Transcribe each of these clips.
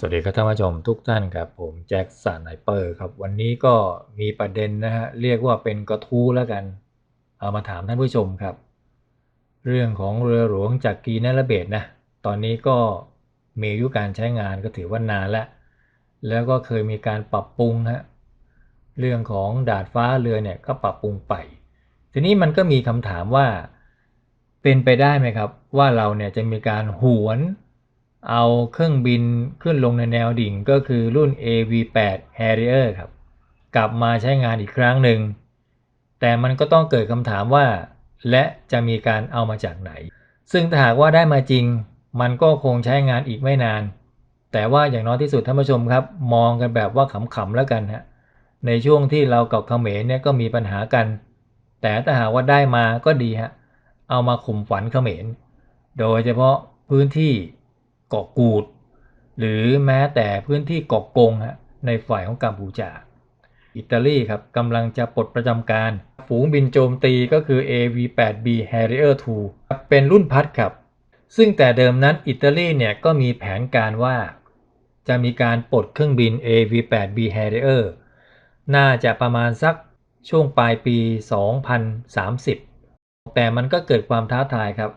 สวัสดีครับท่านผู้ชมทุกท่านครับผมแจ็คสันไนเปอร์ครับวันนี้ก็มีประเด็นนะฮะเรียกว่าเป็นกระทู้แล้วกัน เอามาถามท่านผู้ชมครับ เรื่องของเรือหลวงจากกีนระเบดนะตอนนี้ก็มีอายุการใช้งานก็ถือว่านานแล้ว แล้วก็เคยมีการปรับปรุงฮะเรื่องของดาดฟ้าเรือเนี่ยก็ปรับปรุงไป ทีนี้มันก็มีคำถามว่าเป็นไปได้ไหมครับ ว่าเราเนี่ยจะมีการหวน เอาเครื่องบินขึ้นลงในแนวดิ่งก็คือรุ่น AV8 Harrier ครับ กลับมาใช้งานอีกครั้งหนึ่ง แต่มันก็ต้องเกิดคำถามว่า และจะมีการเอามาจากไหน ซึ่งถ้าหากว่าได้มาจริง มันก็คงใช้งานอีกไม่นาน แต่ว่าอย่างน้อยที่สุดท่านผู้ชมครับ มองกันแบบว่าขำๆแล้วกันฮะในช่วงที่เรากับเขมรเนี่ยก็มีปัญหากัน แต่ถ้าหากว่าได้มาก็ดีฮะเอามาข่มฝันเขมร โดยเฉพาะพื้นที่ เกาะกูด หรือแม้แต่พื้นที่เกาะกงฮะในฝ่ายของกัมพูชาอิตาลีครับกำลังจะปลดประจำการ ฝูงบินโจมตีก็คือ AV8B Harrier 2 เป็นรุ่นพัดครับ ซึ่งแต่เดิมนั้นอิตาลีเนี่ยก็มีแผนการว่า จะมีการปลดเครื่องบิน AV8B Harrier น่าจะประมาณสักช่วงปลายปี 2030 แต่มันก็เกิดความท้าทายครับ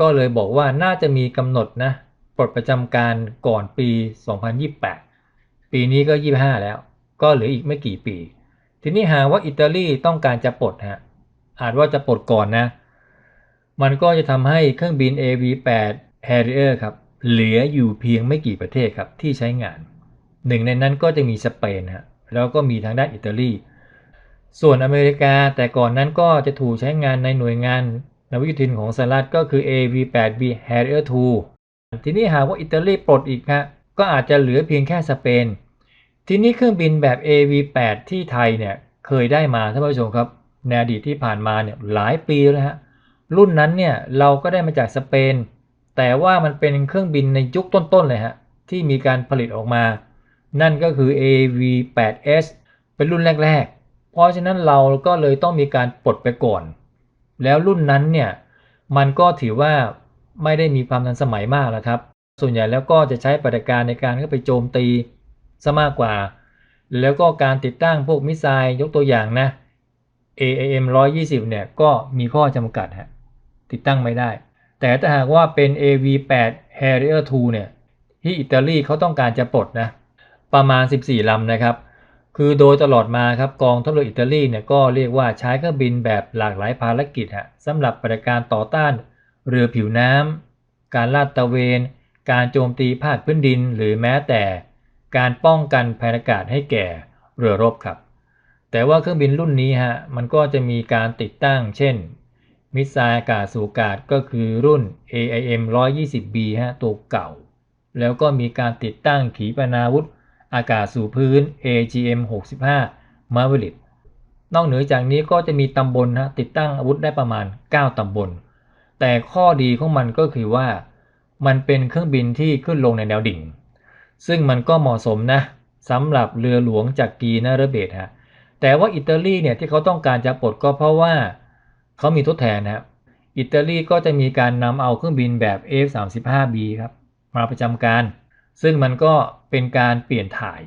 ก็เลยบอกว่าน่าจะมีกำหนดนะ ปลดประจำการก่อนปี 2028 ปีนี้ก็ 25 แล้ว ก็เหลืออีกไม่กี่ปี ทีนี้หากว่าอิตาลีต้องการจะปลดฮะอาจว่าจะปลดก่อนนะ มันก็จะทำให้เครื่องบิน AV8 Harrier ครับเหลืออยู่เพียงไม่กี่ประเทศครับที่ใช้งาน หนึ่งในนั้นก็จะมีสเปนฮะแล้วก็มีทางด้านอิตาลี ส่วนอเมริกาแต่ก่อนนั้นก็จะถูกใช้งานในหน่วยงานนวิทยุทินของสหรัฐก็คือ AV8B Harrier 2 ทีนี้หากว่าอิตาลีปลดอีกฮะก็อาจจะเหลือเพียงแค่สเปน ทีนี้เครื่องบินแบบ AV8 ที่ไทยเนี่ยเคยได้มาท่านผู้ชมครับในอดีตที่ผ่านมาเนี่ยหลายปีแล้วฮะรุ่นนั้นเนี่ยเราก็ได้มาจากสเปน แต่ว่ามันเป็นเครื่องบินในยุคต้นๆเลยฮะที่มีการผลิตออกมา นั่นก็คือ AV8S เป็นรุ่นแรก ๆ เพราะฉะนั้นเราก็เลยต้องมีการปลดไปก่อน แล้วรุ่นนั้นเนี่ยมันก็ถือว่า ไม่ได้มีความทันสมัยมากแล้วครับ ส่วนใหญ่แล้วก็จะใช้ปฏิการในการเข้าไปโจมตีซะมากกว่า แล้วก็การติดตั้งพวกมิสไซล์ยกตัวอย่างนะ AAM 120 เนี่ยก็มีข้อจำกัดฮะติดตั้งไม่ได้ แต่ถ้าหากว่าเป็น AV8 Harrier 2 เนี่ย ที่อิตาลีเขาต้องการจะปลดนะประมาณ 14 ลำนะครับ คือโดยตลอดมาครับกองทัพเรืออิตาลีเนี่ยก็เรียกว่าใช้เครื่องบินแบบหลากหลายภารกิจฮะสำหรับปฏิการต่อต้าน เรือผิวน้ำ การลาดตระเวน การโจมตีภาคพื้นดิน หรือแม้แต่ การป้องกันภัยอากาศให้แก่เรือรบครับ แต่ว่าเครื่องบินรุ่นนี้ฮะมันก็จะมีการติดตั้ง เช่น มิสไซล์อากาศสู่อากาศก็คือรุ่น AIM 120B ฮะตัวเก่า แล้วก็มีการติดตั้งขีปนาวุธ อากาศสู่พื้น AGM 65 Maverick นอกเหนือจากนี้ก็จะมีตำบลฮะติดตั้งอาวุธได้ประมาณ 9 ตำบล แต่ข้อดีของมันก็คือว่า มันเป็นเครื่องบินที่ขึ้นลงในแนวดิ่ง ซึ่งมันก็เหมาะสมนะสำหรับเรือหลวงจากกีนาเรเบตฮะแต่ว่าอิตาลีเนี่ยที่เขาต้องการจะปลดก็เพราะว่าเขามีทดแทนนะครับอิตาลีก็จะมีการนำเอาเครื่องบินแบบ F35B ครับมาประจำการ ซึ่งมันก็เป็นการเปลี่ยนถ่าย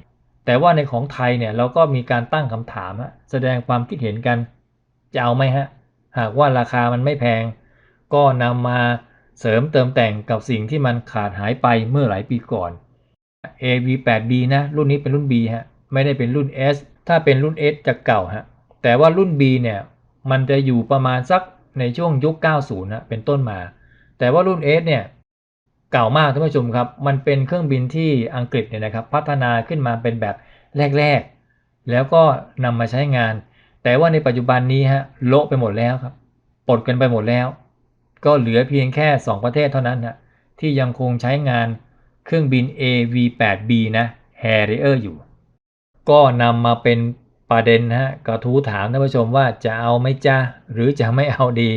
แต่ว่าในของไทยเนี่ยเราก็มีการตั้งคำถามแสดงความคิดเห็นกัน จะเอาไหมฮะ หากว่าราคามันไม่แพง ก็นำมาเสริมเติมแต่งกับสิ่งที่มันขาดหายไปเมื่อหลายปีก่อน AV8B นะรุ่นนี้เป็นรุ่น B ฮะไม่ได้เป็นรุ่น S ถ้าเป็นรุ่น S จะเก่าฮะแต่ว่ารุ่น B เนี่ยมันจะอยู่ประมาณสักในช่วงยุค 90 นะเป็นต้นมา แต่ว่ารุ่น S เนี่ยเก่ามากท่านผู้ชมครับ มันเป็นเครื่องบินที่อังกฤษเนี่ยนะครับพัฒนาขึ้นมาเป็นแบบแรก ๆ แล้วก็นำมาใช้งาน แต่ว่าในปัจจุบันนี้ฮะโละไปหมดแล้วครับปลดกันไปหมดแล้ว ก็เหลือเพียงแค่ 2 ประเทศเท่านั้นนะที่ยังคงใช้งานเครื่องบิน AV8B นะ Harrier อยู่ ก็นำมาเป็นประเด็นนะฮะกระทู้ถามท่านผู้ชมว่าจะเอาไหมจ้าหรือจะไม่เอาดี